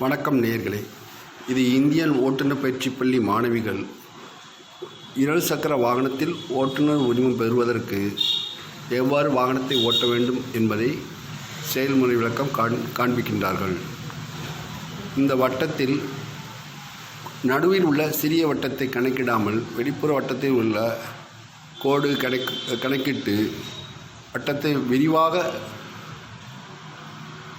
வணக்கம் நேர்களே இது இந்தியன் ஓட்டுநர் பயிற்சி பள்ளி மாணவிகள் இரு சக்கர வாகனத்தில் ஓட்டுநர் உரிமம் பெறுவதற்கு எவ்வாறு வாகனத்தை ஓட்ட வேண்டும் என்பதை செயல்முறை விளக்கம் காண் காண்பிக்கின்றார்கள். இந்த வட்டத்தில் நடுவில் உள்ள சிறிய வட்டத்தை கணக்கிடாமல் வெளிப்புற வட்டத்தில் உள்ள கோடு கணக்கு கணக்கிட்டு வட்டத்தை விரிவாக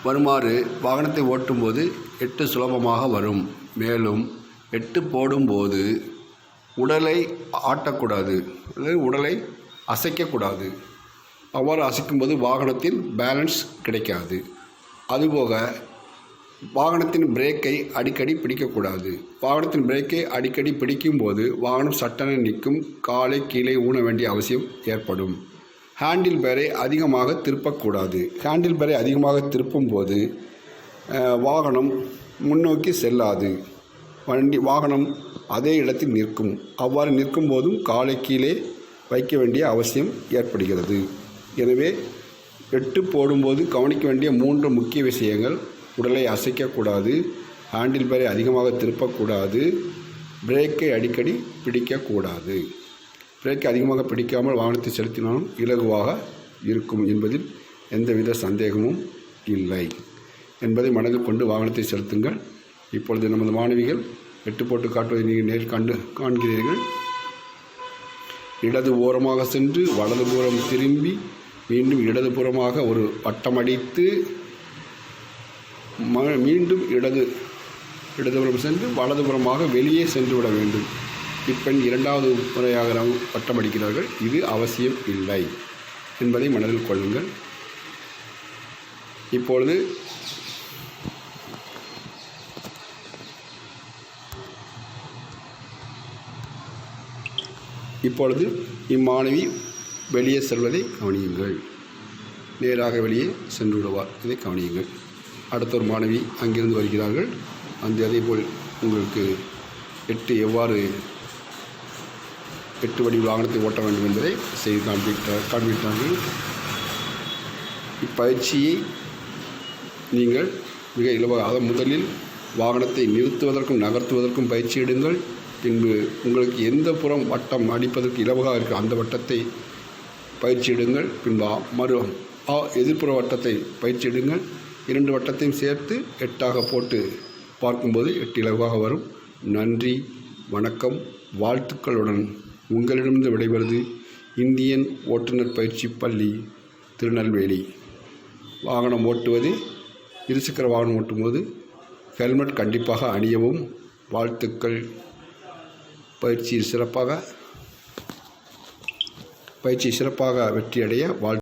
வருமாறு வாகனத்தை ஓட்டும்போது எட்டு சுலபமாக வரும். மேலும் எட்டு போடும்போது உடலை ஆட்டக்கூடாது. உடலை அசைக்கக்கூடாது. அவ்வாறு அசைக்கும்போது வாகனத்தில் பேலன்ஸ் கிடைக்காது. அதுபோக வாகனத்தின் பிரேக்கை அடிக்கடி பிடிக்கக்கூடாது. வாகனத்தின் பிரேக்கை அடிக்கடி பிடிக்கும்போது வாகனம் சட்டென நிற்கும் காலை கீழே ஊன வேண்டிய அவசியம் ஏற்படும். ஹேண்டில் பேரை அதிகமாக திருப்பக்கூடாது. ஹேண்டில் பேரை அதிகமாக திருப்பும்போது வாகனம் முன்னோக்கி செல்லாது. வண்டி வாகனம் அதே இடத்தில் நிற்கும். அவ்வாறு நிற்கும் போதும் காலை கீழே வைக்க வேண்டிய அவசியம் ஏற்படுகிறது. எனவே எட்டு போடும்போது கவனிக்க வேண்டிய மூன்று முக்கிய விஷயங்கள் உடலை அசைக்கக்கூடாது ஹேண்டில் பேரை அதிகமாக திருப்பக்கூடாது பிரேக்கை அடிக்கடி பிடிக்கக்கூடாது. பிரேக்கை அதிகமாக பிடிக்காமல் வாகனத்தை செலுத்தினாலும் இலகுவாக இருக்கும் என்பதில் எந்தவித சந்தேகமும் இல்லை. என்பதை மனதில் கொண்டு வாகனத்தை செலுத்துங்கள். இப்பொழுது நமது மாணவிகள் எட்டு போட்டு காட்டுவதை நீங்கள் நேர் கண்டு காண்கிறீர்கள். இடது ஓரமாக சென்று வலதுபுறம் திரும்பி மீண்டும் இடதுபுறமாக ஒரு வட்டமடித்து ம- மீண்டும் இடது இடதுபுறம் சென்று வலதுபுறமாக வெளியே சென்று விட வேண்டும். இப்பெண் இரண்டாவது முறையாக நாம் வட்டமடிக்கிறார்கள் இது அவசியம் இல்லை. என்பதை மனதில் கொள்ளுங்கள். இப்பொழுது இப்பொழுது இம்மாணவி வெளியே செல்வதை கவனியுங்கள். நேராக வெளியே சென்று விடுவார். இதை கவனியுங்கள். அடுத்த ஒரு மாணவி அங்கிருந்து வருகிறார்கள். அந்த அதேபோல் உங்களுக்கு எட்டு எவ்வாறு எட்டு வடி வாகனத்தை ஓட்ட வேண்டும் என்பதை செய்து காண்பித்தார் காண்பித்தார்கள் இப்பயிற்சியை நீங்கள் மிக இலவாக முதலில் வாகனத்தை நிறுத்துவதற்கும் நகர்த்துவதற்கும் பயிற்சி எடுங்கள். பின்பு உங்களுக்கு எந்த புறம் வட்டம் அடிப்பதற்கு இலவாக இருக்கும் அந்த வட்டத்தை பயிற்சி எடுங்கள். பின்பு மறு எதிர்ப்புற வட்டத்தை பயிற்சி எடுங்கள். இரண்டு வட்டத்தையும் சேர்த்து எட்டாக போட்டு பார்க்கும்போது எட்டு இலவாக வரும். நன்றி வணக்கம் வாழ்த்துக்களுடன். உங்களிடமிருந்து விடைபெறுது இந்தியன் ஓட்டுநர் பயிற்சி பள்ளி திருநெல்வேலி. வாகனம் ஓட்டுவது இருசக்கர வாகனம் ஓட்டும்போது ஹெல்மெட் கண்டிப்பாக அணியவும். வாழ்த்துக்கள். பயிற்சி சிறப்பாக பயிற்சி சிறப்பாக வெற்றியடைய வாழ்